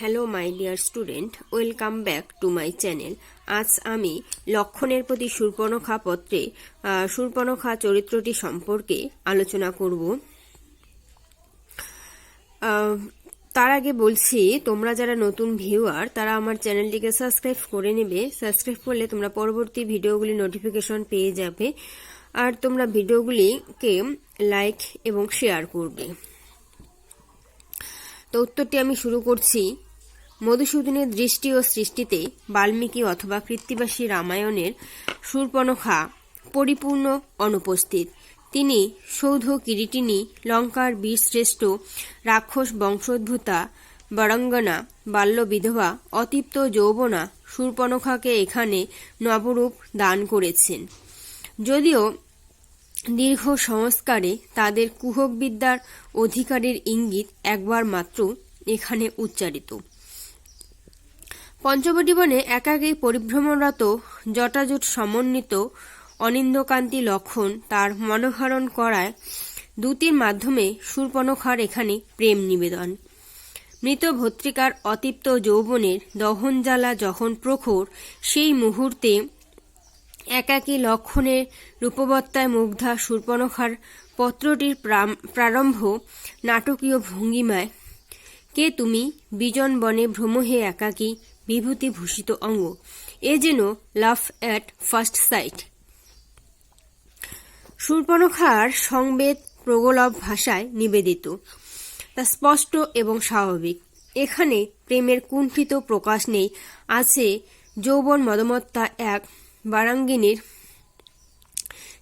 Hello my dear student welcome back to my channel আজ আমি লক্ষণের প্রতি সুর্পণখা পত্রে সুর্পণখা চরিত্রটি সম্পর্কে আলোচনা করব। তার আগে বলছি, তোমরা যারা নতুন ভিউয়ার তারা আমার চ্যানেলটিকে সাবস্ক্রাইব করে নেবে। সাবস্ক্রাইব করলে তোমরা পরবর্তী ভিডিওগুলি নোটিফিকেশন পেয়ে যাবে। আর তোমরা ভিডিওগুলিকে লাইক এবং শেয়ার করবে। তো উত্তরটি আমি শুরু করছি। মধুসূদনের দৃষ্টি ও সৃষ্টিতে বাল্মীকি অথবা কৃত্তিবাসী রামায়ণের শূর্পণখা পরিপূর্ণ অনুপস্থিত। তিনি সৌধ কিরিটিনী, লঙ্কার বীরশ্রেষ্ঠ, রাক্ষস বংশোদ্ভূতা, বরঙ্গনা, বাল্য বিধবা, অতিপ্ত যৌবনা শূর্পণখাকে এখানে নবরূপ দান করেছেন। যদিও দীর্ঘ সংস্কারে তাদের কুহকবিদ্যার অধিকারের ইঙ্গিত একবার মাত্র এখানে উচ্চারিত। পঞ্চবটি বনে একাকী পরিভ্রমণরত, জটাজুট সমন্বিত অনিন্দকান্তি লক্ষণ তার মনোহরণ করায় দূতির মাধ্যমে সুরপনখার এখানে প্রেম নিবেদন। মৃত ভত্রিকার অতিপ্ত যৌবনের দহনজ্বালা যখন প্রখর, সেই মুহূর্তে একাকী লক্ষণের রূপবত্তায় মুগ্ধা সুর্পণখার পত্রটির প্রারম্ভ নাটকীয় ভঙ্গিমায়, কে তুমি? বিজন বনে ভ্রমহে একাকী বিভূতি ভূষিত অঙ্গ। এ যেন লাভ অ্যাট ফার্স্ট সাইট। সুর্পণখার সংবেদ প্রগলভ ভাষায় নিবেদিত। তা স্পষ্ট এবং স্বাভাবিক। এখানে প্রেমের কুণ্ঠিত প্রকাশ নেই। আছে যৌবন মদমত্তা এক বারাঙ্গিনীর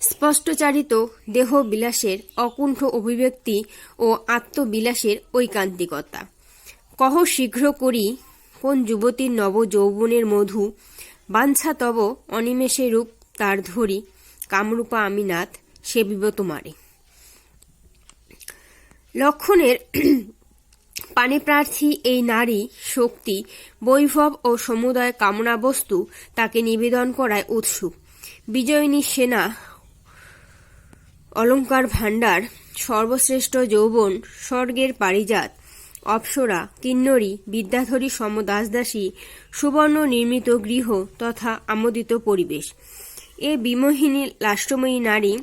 স্পষ্টচারিত দেহ বিলাসের অকুণ্ঠ অভিব্যক্তি ও আত্মবিলাসের ঐকান্তিকতা। কহ শীঘ্র করি কোন যুবতীর নব যৌবনের মধু? বাঞ্ছা তব অনিমেষে রূপ তার ধরি, কামরূপা আমি নাথ সেবিব মারে। লক্ষণের পানিপ্রার্থী এই নারী শক্তি, বৈভব ও সমুদয় কামনা বস্তু তাকে নিবেদন করায় উৎসুক বিজয়িনী সেনা, অলঙ্কার ভাণ্ডার, সর্বশ্রেষ্ঠ যৌবন, স্বর্গের পারিজাত অপ্সরা, কিন্নরী, বিদ্যাধরী সম দাসদাসী সুবর্ণ নির্মিত গৃহ তথা আমোদিত পরিবেশ। এ বিমোহিনী লাষ্টময়ী নারী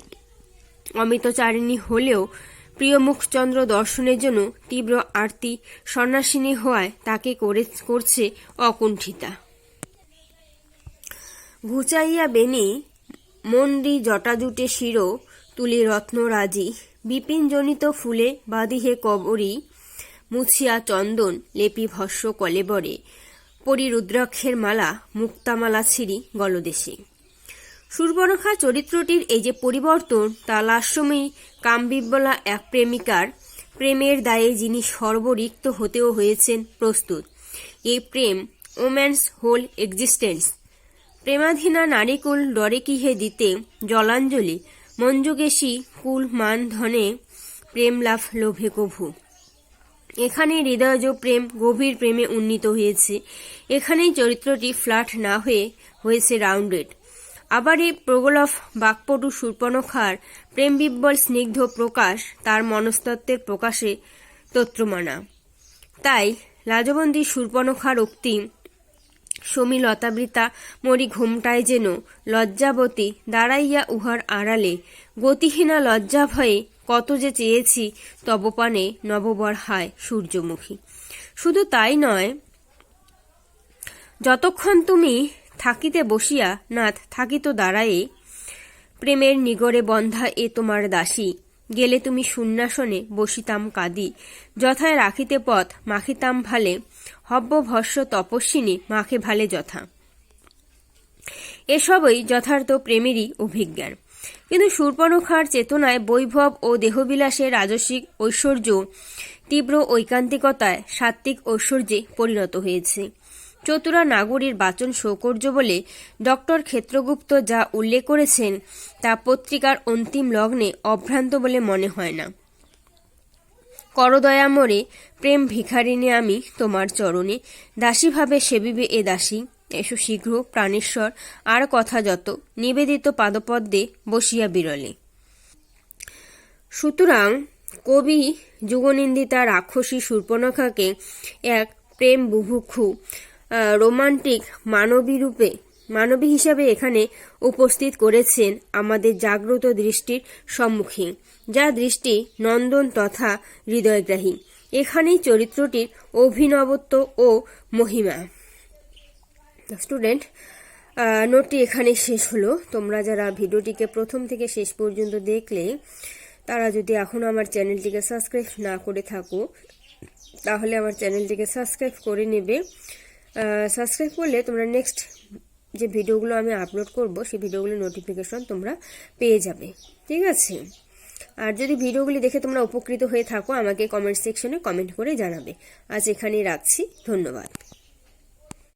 অমিতচারিণী হলেও প্রিয় মুখচন্দ্র দর্শনের জন্য তীব্র আরতি সন্ন্যাসিনী হওয়ায় তাকে করে, করছে অকুণ্ঠিতা। ঘুচাইয়া বেনি মন্দি জটাজুটে শিরো, তুলি রত্নরাজি, বিপিনজনিত ফুলে বাদিহে কবরী মুছিয়া চন্দন লেপি ভস্য কলেবরে পরি রুদ্রাক্ষের মালা, মুক্তামালা ছিরি গলদেশে। সুরবনখা চরিত্রটির এই যে পরিবর্তন তা লাস্যময়ী কামবিব্বলা এক প্রেমিকার প্রেমের দায়ে যিনি সর্বরিক্ত হতেও হয়েছেন প্রস্তুত। এই প্রেম, ওম্যান্স হোল এক্সিস্টেন্স। প্রেমাধীনা নারীকুল ডরে কিহে দিতে, জলাঞ্জলি মঞ্জুগেশী কুল মান ধনে প্রেম লাভ লোভে কভু। এখানে হৃদয়জ প্রেম, গভীর প্রেমে উন্নীত হয়েছে। এখানেই চরিত্রটি ফ্ল্যাট না হয়ে হয়েছে রাউন্ডেড আবার এই প্রগলভ বাকপটু সুর্পণখার প্রেম বিব্বল স্নিগ্ধ প্রকাশ তার মনস্তত্ত্বের প্রকাশে তত্রমানা তাই লাজবন্দী সুর্পণখার উক্তি সমী লতাবৃতা মরি ঘোমটায় যেন লজ্জাবতী দাঁড়াইয়া উহার আড়ালে। গতিহীনা লজ্জা ভয়ে কত যে চেয়েছি তবপানে নববর হায় সূর্যমুখী। শুধু তাই নয়, যতক্ষণ তুমি থাকিতে বসিয়া, নাথ থাকিত দাঁড়ায়ে প্রেমের নিগরে বন্ধা এ তোমার দাসী, গেলে তুমি শূন্যাসনে বসিতাম কাদি, যথায় রাখিতে পথ মাখিতাম ভালে হব্য ভস্য তপস্বিনী মাখে ভালে যথা। এসবই যথার্থ প্রেমেরই অভিজ্ঞান। কিন্তু সুর্পণখার চেতনায় বৈভব ও দেহবিলাসের রাজসিক ঐশ্বর্য তীব্র ঐকান্তিকতায় সাত্ত্বিক ঐশ্বর্যে পরিণত হয়েছে। চতুরা নাগরীর বাচন সৌকর্য বলে ডক্টর ক্ষেত্রগুপ্ত যা উল্লেখ করেছেন তা পত্রিকার অন্তিম লগ্নে অভ্রান্ত বলে মনে হয় না। করদয়া মোরে প্রেম ভিখারিণী আমি তোমার চরণে, দাসীভাবে সেবিবে এ দাসী। এসো শীঘ্র, প্রাণেশ্বর, আর কথা যত, নিবেদিত পাদপদ্মে বসিয়া বিরলে। সুতরাং কবি যুগনিন্দিতা রাক্ষসী শূর্পণখাকে এক প্রেম বুভুক্ষু রোমান্টিক মানবী রূপে মানবী হিসাবে এখানে উপস্থিত করেছেন আমাদের জাগ্রত দৃষ্টির সম্মুখীন, যা দৃষ্টি নন্দন তথা হৃদয়গ্রাহী। এখানেই চরিত্রটির অভিনবত্ব ও মহিমা। স্টুডেন্ট নোটটি এখানে শেষ হলো। তোমরা যারা ভিডিওটিকে প্রথম থেকে শেষ পর্যন্ত দেখলে, তারা যদি এখনও আমার চ্যানেলটিকে সাবস্ক্রাইব না করে থাকো, তাহলে আমার চ্যানেলটিকে সাবস্ক্রাইব করে নেবে। সাবস্ক্রাইব করলে তোমরা নেক্সট যে ভিডিওগুলো আমি আপলোড করব, সেই ভিডিওগুলোর নোটিফিকেশন তোমরা পেয়ে যাবে। ঠিক আছে? আর যদি ভিডিওগুলি দেখে তোমরা উপকৃত হয়ে থাকো, আমাকে কমেন্ট সেকশনে কমেন্ট করে জানাবে। আজ এখানেই রাখছি। ধন্যবাদ।